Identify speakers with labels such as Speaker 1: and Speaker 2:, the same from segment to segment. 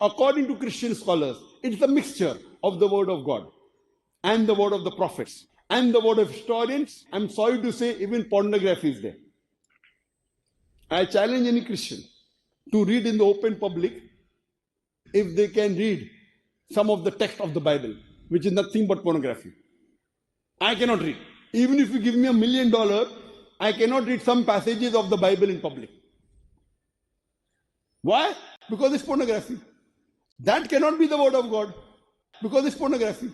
Speaker 1: according to Christian scholars, it's a mixture of the word of God and the word of the prophets and the word of historians. I'm sorry to say, even pornography is there. I challenge any Christian to read in the open public if they can read some of the text of the Bible, which is nothing but pornography. I cannot read. Even if you give me a million dollar, I cannot read some passages of the Bible in public. Why? Because it's pornography. That cannot be the word of God. Because it's pornography.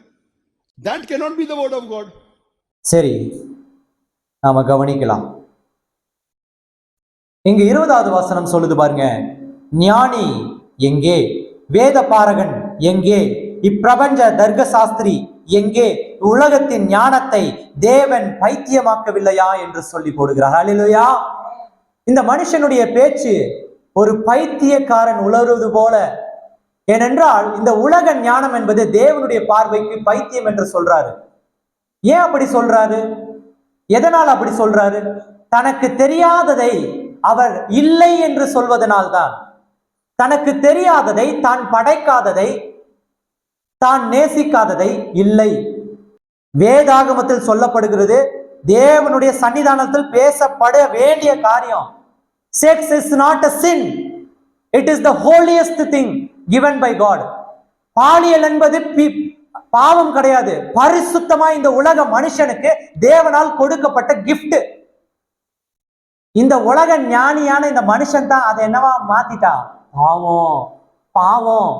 Speaker 1: That cannot be the word of God.
Speaker 2: சரி நாம கவனிக்கலாம். இங்கு இருபதாவது வசனம் சொல்லுது பாருங்க. ஞானி எங்கே? வேத பாரகன் எங்கே? இப்பிரபஞ்ச தர்க்க சாஸ்திரி எங்கே? உலகத்தின் ஞானத்தை தேவன் பைத்தியமாக்கவில்லையா என்று சொல்லி போடுகிறார். அல்லேலூயா இந்த மனுஷனுடைய பேச்சு ஒரு பைத்தியக்காரன் உளறுவது போல ஏனென்றால் இந்த உலக ஞானம் என்பது தேவனுடைய பார்வைக்கு பைத்தியம் என்று சொல்றாரு. ஏன் அப்படி சொல்றாரு? எதனால் அப்படி சொல்றாரு? தனக்கு தெரியாததை அவர் இல்லை என்று சொல்வதனால்தான். தனக்கு தெரியாததை தான் படைக்காததை தான் நேசிக்காததை இல்லை. வேதாகமத்தில் சொல்லப்படுகிறது தேவனுடைய சன்னிதானத்தில் பேசப்பட வேண்டிய காரியம் sex is not a sin it is the holiest thing given by God பாலியல் என்பது பி- பாவம் கிடையாது. பரிசுத்தமா இந்த உலக மனுஷனுக்கு தேவனால் கொடுக்கப்பட்ட கிஃப்ட் இந்த உலக ஞானியான இந்த மனுஷன் தான் அதை என்னவா மாத்திட்டா? பாவம் பாவம்.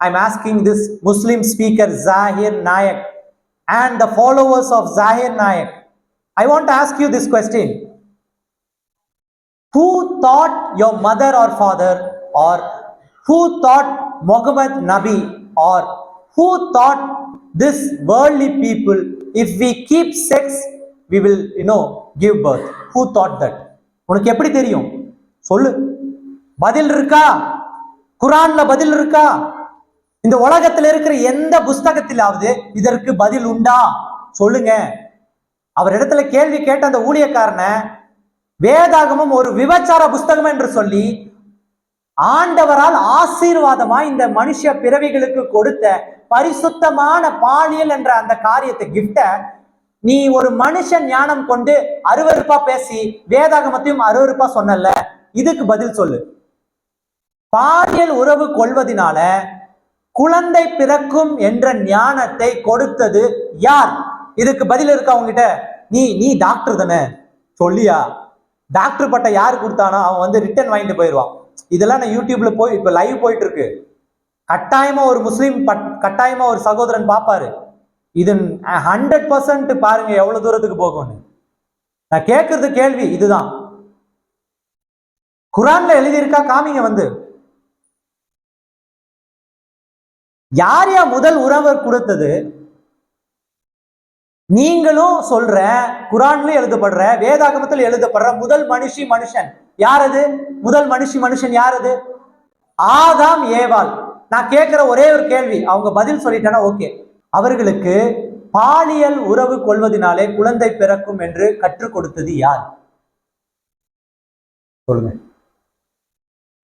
Speaker 2: I'm asking this Muslim speaker Zakir Naik and the followers of Zakir Naik I want ask you this question who taught your mother or father or who taught Muhammad நபி or who taught this worldly people if we keep sex we will you know give birth who taught that உனக்கு எப்படி தெரியும்? சொல்லு. பதில் இருக்கா? குரான்ல பதில் இருக்கா? இந்த உலகத்தில் இருக்கிற எந்த புஸ்தகத்திலாவது இதற்கு பதில் உண்டா? சொல்லுங்க. அவர் இடத்துல கேள்வி கேட்ட அந்த ஊழியக்காரனை வேதாகமும் ஒரு விபச்சார புஸ்தகம் என்று சொல்லி ஆண்டவரால் ஆசீர்வாதமா இந்த மனுஷ பிறவிகளுக்கு கொடுத்த பரிசுத்தமான பாலியல் என்ற அந்த காரியத்தை கிஃப்ட நீ ஒரு மனுஷன் ஞானம் கொண்டு அருவருப்பா பேசி வேதாகமத்தையும் அருவருப்பா சொன்னல இதுக்கு பதில் சொல்லு. பாலியல் உறவு கொள்வதினால குழந்தை பிறக்கும் என்ற ஞானத்தை கொடுத்தது யார்? இதுக்கு பதில் இருக்கா உங்ககிட்ட நீ நீ டாக்டர் தானே. சொல்லியா? டாக்டர் பட்ட யார் கொடுத்தானோ அவன் வந்து ரிட்டர்ன் வாங்கிட்டு போயிடுவான் இதெல்லாம் நான் யூடியூப்ல போய் இப்ப லைவ் போயிட்டு இருக்கு கட்டாயமா ஒரு முஸ்லீம் கட்டாயமா ஒரு சகோதரன் பார்ப்பாரு இது ஹண்ட்ரட் பர்சன்ட் பாருங்க எவ்வளவு தூரத்துக்கு போகும்னு. நான் கேட்கறது கேள்வி இதுதான். குரான்ல எழுதியிருக்கா காமிங்க வந்து. யார் யா முதல் உறவர் கொடுத்தது? நீங்களும் சொல்ற குரான்ல எழுதப்படுற வேதாகமத்தில் எழுதப்படுற முதல் மனுஷி மனுஷன். யார் அது முதல் மனுஷி மனுஷன் யார் அது ஆதாம் ஏவாள். நான் கேட்கிற ஒரே ஒரு கேள்வி. அவங்க பதில் சொல்லிட்டேன்னா ஓகே. அவர்களுக்கு பாலியல் உறவு கொள்வதினாலே குழந்தை பிறக்கும் என்று கற்றுக் கொடுத்தது யார்? சொல்லுங்க.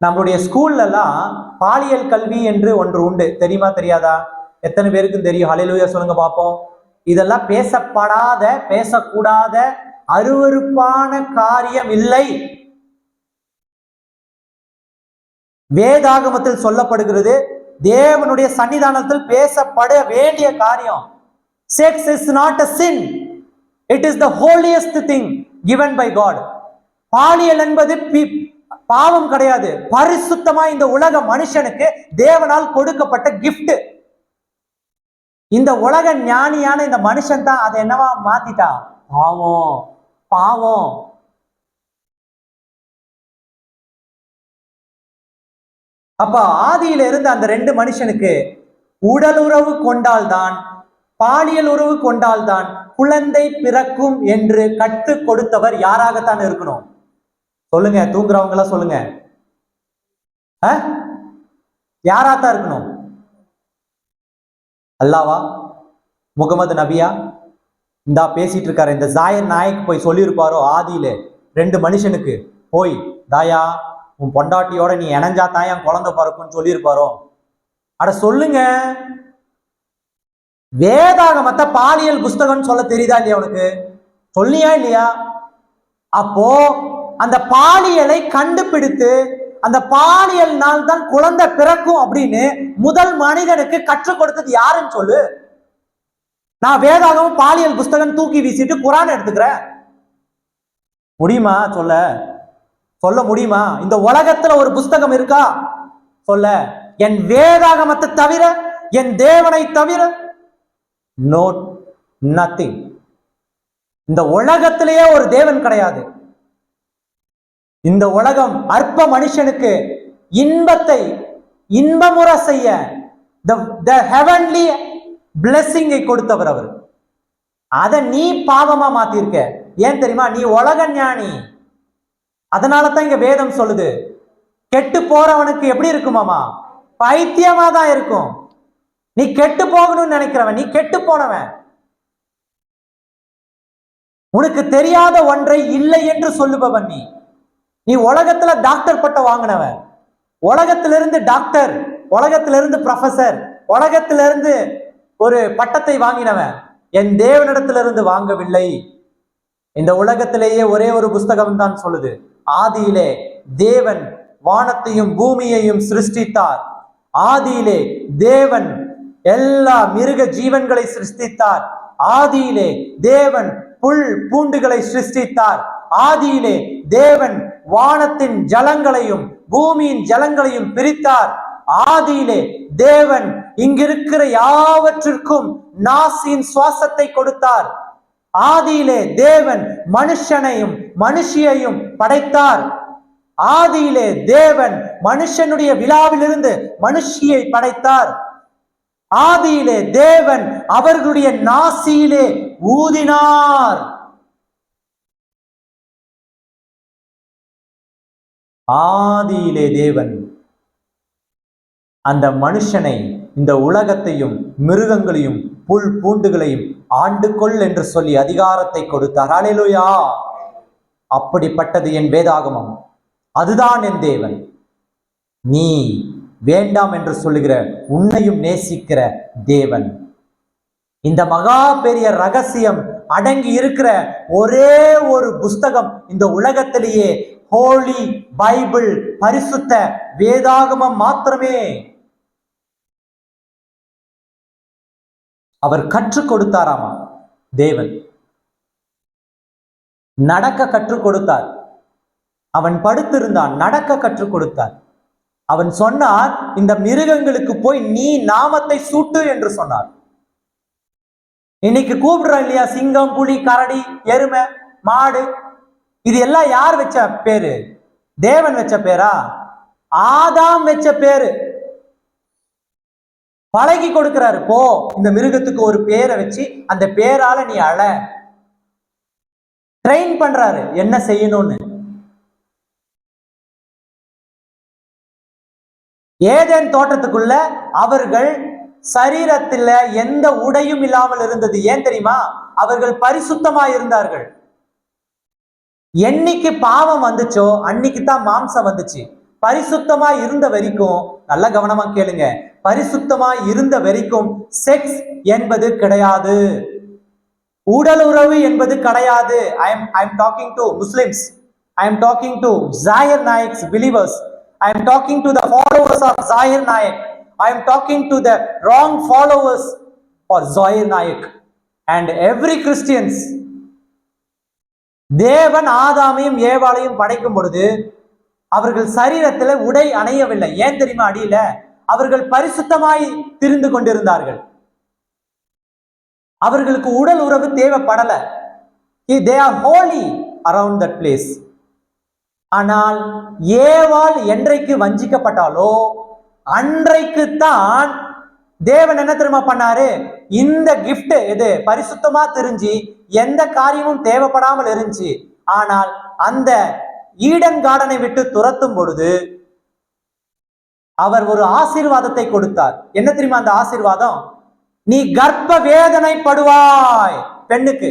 Speaker 2: நம்மளுடைய ஸ்கூல்ல எல்லாம் பாலியல் கல்வி என்று ஒன்று உண்டு. தெரியுமா தெரியாதா? எத்தனை பேருக்கும் தெரியும். ஹalleluya சொல்லுங்க பார்ப்போம். இதெல்லாம் பேசப்படாத பேசக்கூடாத அருவருப்பான காரியம் இல்லை. வேதாகமத்தில் சொல்லப்படுகிறது தேவனுடைய சன்னிதானத்தில் பேசப்பட வேண்டிய காரியம் sex is not a sin it is the holiest thing given by God பாலியல் என்பது பி- பாவம் கிடையாது. பரிசுத்தமா இந்த உலக மனுஷனுக்கு தேவனால் கொடுக்கப்பட்ட கிஃப்ட் இந்த உலக ஞானியான இந்த மனுஷன் தான் அதை என்னவா மாத்திட்டா? பாவம். பாவம். அப்ப ஆதியில இருந்து அந்த ரெண்டு மனுஷனுக்கு உடல் உறவு கொண்டால்தான் பாலியல் உறவு கொண்டால்தான் குழந்தை பிறக்கும் என்று கற்றுக் கொடுத்தவர் யாராகத்தான் இருக்கணும்? சொல்லுங்க தூங்குறவங்களா சொல்லுங்க. யாராத்தான் இருக்கணும்? அல்லாவா? முகமது நபியா? இந்தா பேசிட்டு இருக்காரு இந்த ஜாயர் நாயக் போய் சொல்லியிருப்பாரோ? ஆதியில. ரெண்டு மனுஷனுக்கு போய் தாயா உன் பொண்டாட்டியோட நீ இணைஞ்சா தான் என் குழந்தை பிறக்கும்னு சொல்லியிருப்பாரோ? அட சொல்லுங்க. வேதாகமத்தை பாலியல் புஸ்தகம்னு சொல்ல தெரியுதா இல்லையா உனக்கு? சொல்லியா இல்லையா? அப்போ அந்த பாலியலை கண்டுபிடித்து அந்த பாலியல் நாள் தான் குழந்தை பிறக்கும் அப்படின்னு முதல் மனிதனுக்கு கற்றுக் கொடுத்தது யாருன்னு சொல்லு. நான் வேதாகமும் பாலியல் புஸ்தகம் தூக்கி வீசிட்டு குரான் எடுத்துக்கிறேன். முடியுமா? சொல்ல. சொல்ல முடியுமா? இந்த உலகத்துல ஒரு புஸ்தகம் இருக்கா? சொல்ல. என் வேதாகமத்தை தவிர என் தேவனை தவிர நோட் நத்திங் இந்த உலகத்திலேயே ஒரு தேவன் கிடையாது. இந்த உலகம் அற்ப மனுஷனுக்கு இன்பத்தை இன்பமுற செய்ய த heavenly blessing கொடுத்தவர் அவர். அதை நீ பாவமா மாத்திருக்க. ஏன் தெரியுமா? நீ உலக ஞானி. அதனால தான் இங்க வேதம் சொல்லுது. கெட்டு போறவனுக்கு எப்படி இருக்குமாமா பைத்தியமா தான் இருக்கும். நீ கெட்டு போகணும்னு நினைக்கிறவன். நீ கெட்டு போனவன். உனக்கு தெரியாத ஒன்றை இல்லை என்று சொல்லுபவன் நீ. நீ உலகத்துல டாக்டர் பட்டம் வாங்கினவன். உலகத்திலிருந்து டாக்டர் உலகத்திலிருந்து ப்ரொஃபசர் உலகத்திலிருந்து ஒரு பட்டத்தை வாங்கினவன். என் தேவனிடத்திலிருந்து வாங்கவில்லை. இந்த உலகத்திலேயே ஒரே ஒரு புஸ்தகம் தான் சொல்லுது. ஆதியிலே தேவன் வானத்தையும் பூமியையும் சிருஷ்டித்தார். ஆதியிலே தேவன் எல்லா மிருக ஜீவன்களை சிருஷ்டித்தார். ஆதியிலே தேவன் புல் பூண்டுகளை சிருஷ்டித்தார். ஆதியிலே தேவன் வானத்தின் ஜலங்களையும் பூமியின் ஜலங்களையும் பிரித்தார். ஆதியிலே தேவன் இங்கிருக்கிற யாவற்றிற்கும் நாசியின் சுவாசத்தை கொடுத்தார். ஆதியிலே தேவன் மனுஷனையும் மனுஷியையும் படைத்தார். ஆதியிலே தேவன் மனுஷனுடைய விழாவிலிருந்து மனுஷியை படைத்தார். ஆதியிலே தேவன் அவர்களுடைய நாசியிலே ஊதினார். ஆதியிலே தேவன். அந்த மனுஷனை இந்த உலகத்தையும் மிருகங்களையும் புல் பூண்டுகளையும் ஆண்டு கொள் என்று சொல்லி அதிகாரத்தை கொடுத்தார். அலையலுயா அப்படிப்பட்டது என் வேதாகமம். அதுதான் என் தேவன். நீ வேண்டாம் என்று சொல்லுகிற உன்னையும் நேசிக்கிற தேவன். இந்த மகா பெரிய ரகசியம் அடங்கி இருக்கிற ஒரே ஒரு புஸ்தகம் இந்த உலகத்திலேயே ஹோலி பைபிள் பரிசுத்த வேதாகமம் மாத்திரமே. அவர் கற்றுக் கொடுத்தாராமா? தேவன். நடக்க கற்றுக் கொடுத்தார். அவன் படுத்திருந்தான் நடக்க கற்றுக் கொடுத்தார். அவன் சொன்னார் இந்த மிருகங்களுக்கு போய் நீ நாமத்தை சூட்டு என்று சொன்னார். இன்னைக்கு கூப்பிடுறோம் இல்லையா? சிங்கம் புலி கரடி எருமை மாடு இது எல்லாம் யார் வச்ச பேரு? தேவன் வச்ச பேரா? ஆதாம் வச்ச பேரு. பழகி கொடுக்கிறாரு. போ இந்த மிருகத்துக்கு ஒரு பேரை வச்சு அந்த பேரால நீ அழ. ட்ரெயின் பண்றாரு. என்ன செய்யணும்னு. ஏதேன் தோட்டத்துக்குள்ள அவர்கள் சரீரத்துல எந்த உடையும் இல்லாமல் இருந்தது ஏன் தெரியுமா? அவர்கள் பரிசுத்தமா இருந்தார்கள் என்னைக்கு பாவம் வந்துச்சோ அன்னைக்கு தான் மாம்சம் வந்துச்சு. பரிசுத்தமா இருந்த வரைக்கும் நல்ல கவனமா கேளுங்க. பரிசுத்தமா இருந்த வரைக்கும் செக்ஸ் என்பது கிடையாது. உடல் உறவு என்பது கிடையாது. I am I am talking to Muslims I am talking to Zakir Naik's believers I am talking to the followers of Zakir Naik I am talking to the wrong followers for Zakir Naik and every Christians தேவன் ஆதாமையும் ஏவாளையும் படைக்கும் பொழுது அவர்கள் சரீரத்தில் உடை அணையவில்லை. ஏன் தெரியுமா அடியில? அவர்கள் பரிசுத்தமாய் திரிந்து கொண்டிருந்தார்கள். அவர்களுக்கு உடல் உறவு தேவைப்படல. They are holy around that place ஆனால் ஏவாள் என்றைக்கு வஞ்சிக்கப்பட்டாலோ அன்றைக்கு தான் தேவன் என்ன தெரியுமா பண்ணாரு? இந்த கிஃப்ட் இது பரிசுத்தமா தெரிஞ்சு எந்த காரியமும் தேவைப்படாமல் இருந்துச்சு. ஆனால் அந்த ஈடன் கார்டனை விட்டு துரத்தும் பொழுது அவர் ஒரு ஆசீர்வாதத்தை கொடுத்தார். என்ன தெரியுமா அந்த ஆசீர்வாதம்? நீ கர்ப்ப வேதனைப்படுவாய் பெண்ணுக்கு.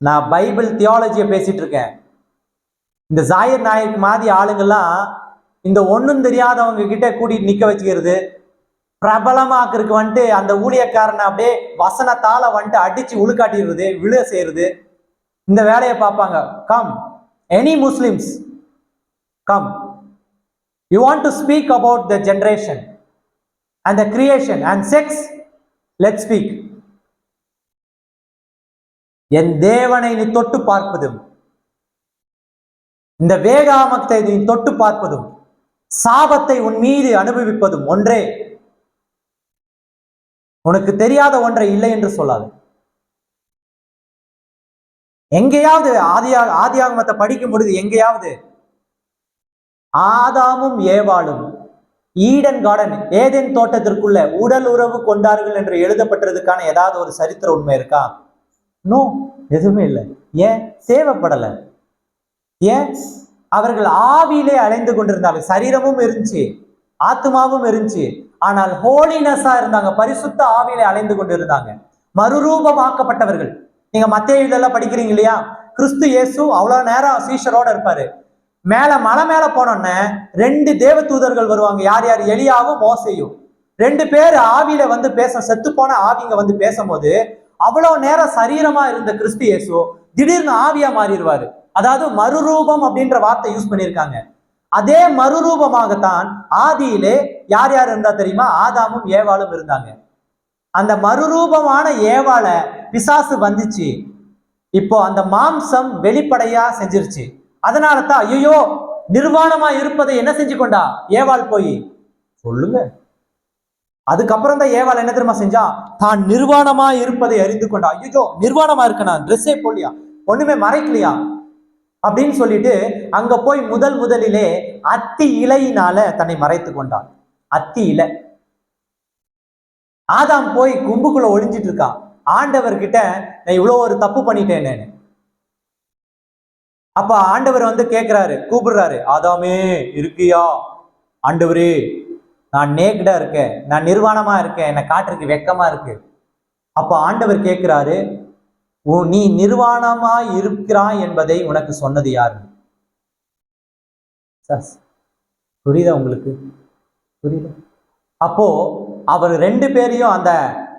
Speaker 2: நான் பைபிள் தியாலஜியை பேசிட்டு இருக்கேன். இந்த ஜாயிர் நாயக் மாதிரி ஆளுங்கெல்லாம் இந்த ஒன்றும் தெரியாதவங்க கிட்ட கூட்டிட்டு நிக்க வச்சுக்கிறது. பிரபலமாக்குறதுக்கு வந்துட்டு அந்த ஊழியக்காரனை அப்படியே வசனத்தால வந்துட்டு அடிச்சு உழுக்காட்டிடுறது விழ செய்யறது. இந்த வேலையை பார்ப்பாங்க. Come any Muslims come you want to speak about the generation and the creation and sex let speak என் தேவனை நீ தொட்டு பார்ப்பதும் இந்த வேகாமத்தை நீ தொட்டு பார்ப்பதும் சாபத்தை உன் மீது அனுபவிப்பதும் ஒன்றே. உனக்கு தெரியாத ஒன்றை இல்லை என்று சொல்லாது. எங்கேயாவது ஆதியா ஆதியாகமத்தை படிக்கும் பொழுது எங்கேயாவது ஆதாமும் ஏவாளும் ஈடன் கார்டன் ஏதேன் தோட்டத்திற்குள்ள உடல் உறவு கொண்டார்கள் என்று எழுதப்பட்டதுக்கான ஏதாவது ஒரு சரித்திர உண்மை இருக்கா? நோ எதுவுமே இல்லை. ஏன்? தேவைப்படலை ஏன்? அவர்கள் ஆவியிலே அலைந்து கொண்டிருந்தார்கள். சரீரமும் இருந்துச்சு. ஆத்மாவும் இருந்துச்சு. ஆனால் ஹோலினஸா இருந்தாங்க. பரிசுத்த ஆவியிலே அலைந்து கொண்டிருந்தாங்க. மறுரூபமாக்கப்பட்டவர்கள். நீங்க மத்திய இதெல்லாம் படிக்கிறீங்க இல்லையா? கிறிஸ்து இயேசு அவ்வளவு நேரம் சீஷரோட இருப்பாரு. மேல மலை மேல போனோன்னே ரெண்டு தேவ தூதர்கள் வருவாங்க. யார் யார்? எலியாவும் மோசையும். ரெண்டு பேர் ஆவியில வந்து பேச செத்து போன ஆவிங்க வந்து பேசும்போது அவ்வளவு நேரம் சரீரமா இருந்த கிறிஸ்து இயேசு திடீர்னு ஆவியா மாறிடுவாரு. அதாவது மறுரூபம் அப்படின்ற வார்த்தை யூஸ் பண்ணியிருக்காங்க. அதே மறுரூபமாகத்தான் ஆதியிலே யார் யார் இருந்தா தெரியுமா? ஆதாமும் ஏவாளும் இருந்தாங்க. அந்த மறுரூபமான ஏவாள பிசாசு வந்துச்சு. இப்போ அந்த மாம்சம் வெளிப்படையா செஞ்சிருச்சு. அதனால தான் ஐயோ நிர்வாணமா இருப்பதை என்ன செஞ்சு கொண்டா? ஏவாள் போய் சொல்லுங்க. அதுக்கப்புறம் தான் ஏவாள் என்ன தெரியுமா செஞ்சா? தான் நிர்வாணமா இருப்பதை அறிந்து கொண்டா. ஐயோ நிர்வாணமா இருக்கனா? ட்ரெஸ்ஸே போடலையா? ஒண்ணுமே மறைக்கலையா? அப்படின்னு சொல்லிட்டு அங்க போய் முதல் முதலிலே அத்தி இலையினால தன்னை மறைத்து கொண்டான். அத்தி இலை. ஆதாம் போய் கும்புக்குள்ள ஒளிஞ்சிட்டு இருக்கான் ஆண்டவர் கிட்ட நான் இவ்வளோ ஒரு தப்பு பண்ணிட்டேன்னு அப்ப ஆண்டவர் வந்து கேட்கிறாரு கூப்பிடுறாரு ஆதாமே இருக்கியா? ஆண்டவரே நான் நேக்கடா இருக்கேன். நான் நிர்வாணமா இருக்கேன். என்னை காட்டுறதுக்கு வெக்கமா இருக்கு. அப்ப ஆண்டவர் கேட்கிறாரு நீ நிர்வாணமா இருக்கிறாய் என்பதை உனக்கு சொன்னது யாரு? புரியுதா உங்களுக்கு? புரியுதா? அப்போ அவர் ரெண்டு பேரையும் அந்த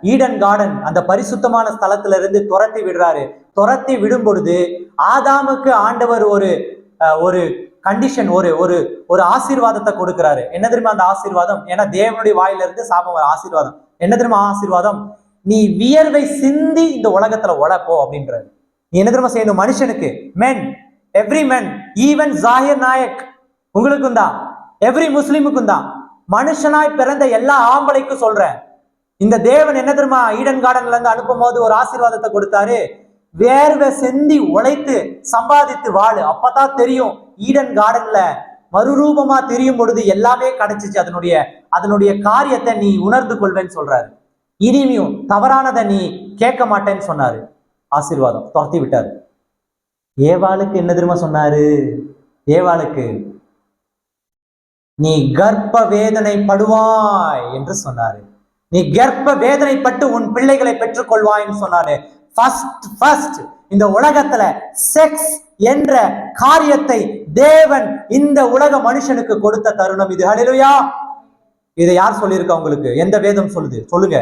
Speaker 2: ஈடன் கார்டன் அந்த பரிசுத்தமான ஸ்தலத்துல இருந்து துரத்தி விடுறாரு. துரத்தி விடும் பொழுது ஆதாமுக்கு ஆண்டவர் ஒரு அஹ், ஒரு கண்டிஷன் ஒரு ஒரு ஒரு ஆசீர்வாதத்தை கொடுக்கிறாரு. என்ன தெரியுமா அந்த ஆசீர்வாதம்? ஏன்னா தேவனுடைய வாயிலிருந்து சாபம் வர ஆசீர்வாதம். என்ன தெரியுமா ஆசீர்வாதம்? நீ வியர்வை சிந்தி இந்த உலகத்துல உழப்போ அப்படின்றது நீ என்ன திரும்ப செய்யணும்? மனுஷனுக்கு men every men even Zakir Naik உங்களுக்கும் தான். எவ்ரி முஸ்லீமுக்கும் தான். மனுஷனாய் பிறந்த எல்லா ஆம்பளைக்கும் சொல்றேன். இந்த தேவன் என்ன தெரியுமா? ஈடன் கார்டன்ல இருந்து அனுப்பும் போது ஒரு ஆசீர்வாதத்தை கொடுத்தாரு. வேர்வை செந்தி உழைத்து சம்பாதித்து வாழு. அப்பதான் தெரியும் ஈடன் கார்டன்ல மறுரூபமா தெரியும் பொழுது எல்லாமே கிடைச்சிச்சு. அதனுடைய அதனுடைய காரியத்தை நீ உணர்ந்து கொள்வேன்னு சொல்றாரு. இனிமையும் தவறானதை நீ கேட்க மாட்டேன்னு சொன்னாரு. ஆசீர்வாதம் துரத்தி விட்டாரு. ஏவாளுக்கு என்ன தெரியுமா சொன்னாரு? ஏவாளுக்கு நீ கர்ப்ப வேதனை படுவாய் என்று சொன்னாரு. நீ கர்ப்ப வேதனைப்பட்டு உன் பிள்ளைகளை பெற்றுக்கொள்வாய்ன்னு சொன்னாரு. ஃபர்ஸ்ட் ஃபர்ஸ்ட் இந்த உலகத்துல செக்ஸ் என்ற காரியத்தை தேவன் இந்த உலக மனுஷனுக்கு கொடுத்த தருணம் இது. ஹalleluya இதை யார் சொல்லியிருக்கா உங்களுக்கு? எந்த வேதம் சொல்லுது? சொல்லுங்க.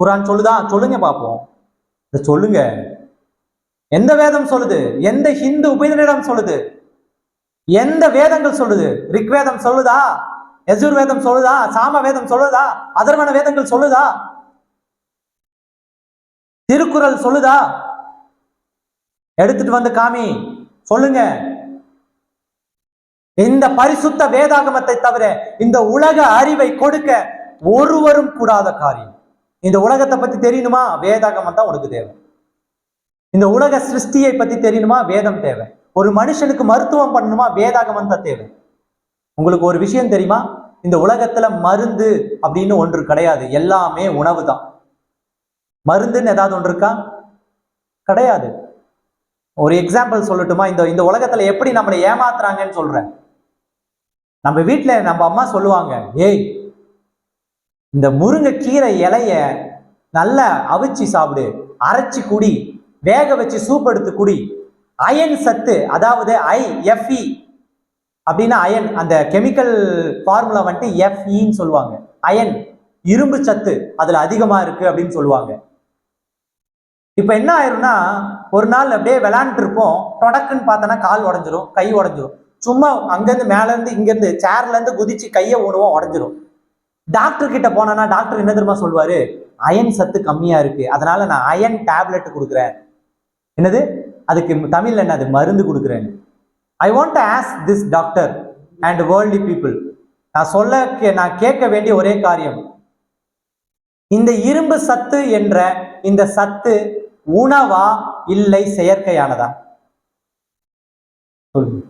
Speaker 2: குரான் சொல்லுதா? சொல்லுங்க பார்ப்போம். இதை சொல்லுங்க. எந்த வேதம் சொல்லுது? எந்த ஹிந்து உபநிடம் சொல்லுது? எந்த வேதங்கள் சொல்லுது? ரிக்வேதம் சொல்லுதா? யஜுர் வேதம் சொல்லுதா? சாம வேதம் சொல்லுதா? அதர்வன வேதங்கள் சொல்லுதா? திருக்குறள் சொல்லுதா? எடுத்துட்டு வந்து காமி. சொல்லுங்க. இந்த பரிசுத்த வேதாகமத்தை தவிர இந்த உலக அறிவை கொடுக்க ஒருவரும் கூடாத காரியம். இந்த உலகத்தை பத்தி தெரியணுமா? வேதாகமம் தான் உனக்கு தேவை. இந்த உலக சிருஷ்டியை பத்தி தெரியணுமா? வேதம் தேவை. ஒரு மனுஷனுக்கு மருத்துவம் பண்ணணுமா? வேதாகமம் தான் தேவை. உங்களுக்கு ஒரு விஷயம் தெரியுமா? இந்த உலகத்துல மருந்து அப்படின்னு ஒன்று கிடையாது. எல்லாமே உணவு தான் மருந்துன்னு ஏதாவது ஒன்று இருக்கா? கிடையாது. ஒரு எக்ஸாம்பிள் சொல்லட்டுமா? இந்த இந்த உலகத்துல எப்படி நம்மளை ஏமாத்துறாங்கன்னு சொல்றேன். நம்ம வீட்டில் நம்ம அம்மா சொல்லுவாங்க ஏய் இந்த முருங்கைக்கீரை இலைய நல்லா அவிச்சு சாப்பிடு. அரைச்சி குடி. வேக வச்சு சூப் எடுத்து குடி. அயன் சத்து அதாவது ஐ எஃப்இ அப்படின்னா அயன் அந்த கெமிக்கல் ஃபார்முலா வந்துட்டு எஃப்இன்னு சொல்லுவாங்க. அயன் இரும்பு சத்து அதுல அதிகமா இருக்கு அப்படின்னு சொல்லுவாங்க. இப்ப என்ன ஆயிரும்னா ஒரு நாள் அப்படியே விளையாண்டுட்டு இருப்போம். தொடக்குன்னு பார்த்தோன்னா கால் உடஞ்சிரும் கை உடஞ்சிரும். சும்மா அங்கேருந்து மேலேருந்து இங்கேருந்து சேர்ல இருந்து குதிச்சு கையை ஓடுவோம் உடஞ்சிரும். டாக்டர் கிட்ட போனேன்னா டாக்டர் என்ன தெரியுமா சொல்வாரு அயன் சத்து கம்மியா இருக்கு. அதனால நான் அயன் டேப்லெட் கொடுக்குறேன். என்னது? அதுக்கு தமிழ்ல என்ன அது மருந்து கொடுக்குறேன். I want to ask this doctor and worldly people நான் சொல்ல கே- நான் கேட்க வேண்டிய ஒரே காரியம். இந்த இரும்பு சத்து என்ற இந்த சத்து உணவா இல்லை செயற்கையானதா? சொல்லுங்க.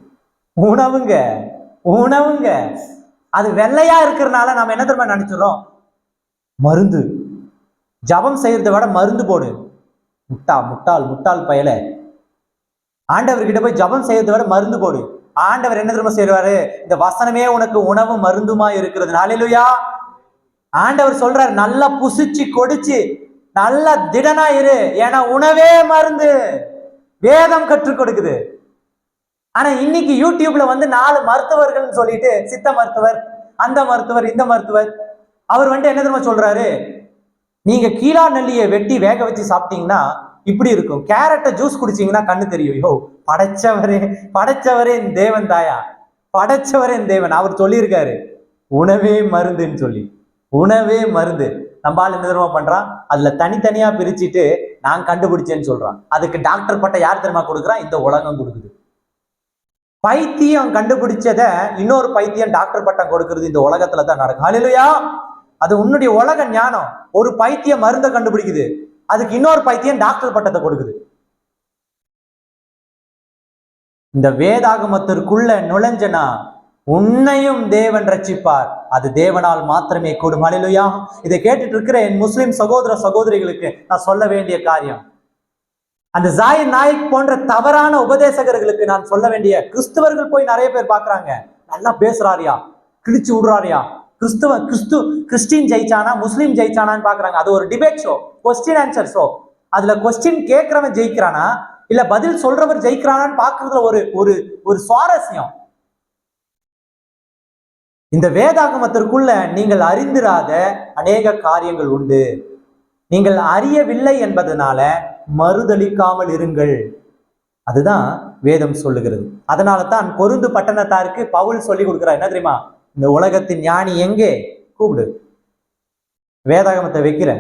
Speaker 2: உணவுங்க. உணவுங்க. அது வெள்ளையா இருக்கிறனால நம்ம என்ன தெரியுமா நினைச்சிடறோம்? மருந்து. ஜபம் செய்யறதை விட மருந்து போடு. முட்டா முட்டாள் முட்டாள் பயல. ஆண்டவர்கிட்ட போய் ஜபம் செய்யறதை விட மருந்து போடு. ஆண்டவர் என்ன திரும்ப செய்வாரு? இந்த வசனமே உனக்கு உணவு மருந்துமா இருக்கிறது. நாளிலுயா ஆண்டவர் சொல்றாரு நல்லா புசிச்சு கொடிச்சு நல்லா திடனா இரு. ஏன்னா உணவே மருந்து. வேதம் கற்றுக் கொடுக்குது. ஆனா இன்னைக்கு யூடியூப்ல வந்து நாலு மருத்துவர்கள்னு சொல்லிட்டு சித்த மருத்துவர் அந்த மருத்துவர் இந்த மருத்துவர் அவர் வந்துட்டு என்ன தெரியுமா சொல்றாரு? நீங்க கீழா நெல்லியை வெட்டி வேக வச்சு சாப்பிட்டீங்கன்னா இப்படி இருக்கும். கேரட்டை ஜூஸ் குடிச்சீங்கன்னா கண்ணு தெரியும். யோ படைச்சவரே படைச்சவரே என் தேவன் தாயா. படைச்சவரே என் தேவன். அவர் சொல்லியிருக்காரு. உணவே மருந்துன்னு சொல்லி. உணவே மருந்து. நம்ம ஆள் என்ன தெரியுமா பண்றான்? அதுல தனித்தனியா பிரிச்சுட்டு நான் கண்டுபிடிச்சேன்னு சொல்றான். அதுக்கு டாக்டர் பட்டம் யார் தெரியுமா கொடுக்குறான்? இந்த உலகம் கொடுக்குது. பைத்தியம் கண்டுபிடிச்சத இன்னொரு பைத்தியம் டாக்டர் பட்டம் கொடுக்கறது இந்த உலகத்துல தான் நடக்கும். ஹalleluya. அது உன்னுடைய உலக ஞானம். ஒரு பைத்திய மருந்தை கண்டுபிடிக்குது. அதுக்கு இன்னொரு பைத்தியம் டாக்டர் பட்டத்தை கொடுக்குது. இந்த வேதாகமத்திற்குள்ள நுழைஞ்சனா உன்னையும் தேவன் ரட்சிப்பார். அது தேவனால் மாத்திரமே கூடும். ஹalleluya. இதை கேட்டுட்டு இருக்கிற என் முஸ்லிம் சகோதர சகோதரிகளுக்கு நான் சொல்ல வேண்டிய காரியம். அந்த ஜாய் நாயக் போன்ற தவறான உபதேசகர்களுக்கு நான் சொல்ல வேண்டிய கிறிஸ்துவர்கள் போய் நிறைய பேர் பார்க்குறாங்க. நல்லா பேசுறாரியா? கிழிச்சு விடுறாரியா? கிறிஸ்துவ கிறிஸ்து கிறிஸ்டின் ஜெயிச்சானா முஸ்லீம் ஜெயிச்சானான்னு பார்க்குறாங்க. அது ஒரு debate show question answer show அதுல கொஸ்டின் கேட்குறவன் ஜெயிக்கிறானா? இல்ல பதில் சொல்றவர் ஜெயிக்கிறானான்னு பார்க்குறதுல ஒரு ஒரு ஒரு சுவாரஸ்யம். இந்த வேதாகமத்திற்குள்ள நீங்கள் அறிந்திராத அநேக காரியங்கள் உண்டு. நீங்கள் அறியவில்லை என்பதனால மறுதளிக்காமல் இருங்கள். அதுதான் வேதம் சொல்லுகிறது. அதனால தான் கொருந்து பட்டணத்தாருக்கு பவுல் சொல்லி கொடுக்கிறார். என்ன தெரியுமா? இந்த உலகத்தின் ஞானி எங்கே? கூப்பிடு. வேதாகமத்தை வைக்கிற.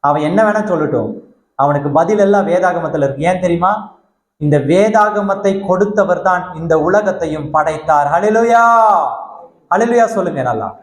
Speaker 2: அவன் என்ன வேணா சொல்லட்டும். அவனுக்கு பதில் எல்லாம் வேதாகமத்தில் இருக்கு. ஏன் தெரியுமா? இந்த வேதாகமத்தை கொடுத்தவர் தான் இந்த உலகத்தையும் படைத்தார். ஹலிலுயா ஹலிலுயா சொல்லுங்க நல்லா.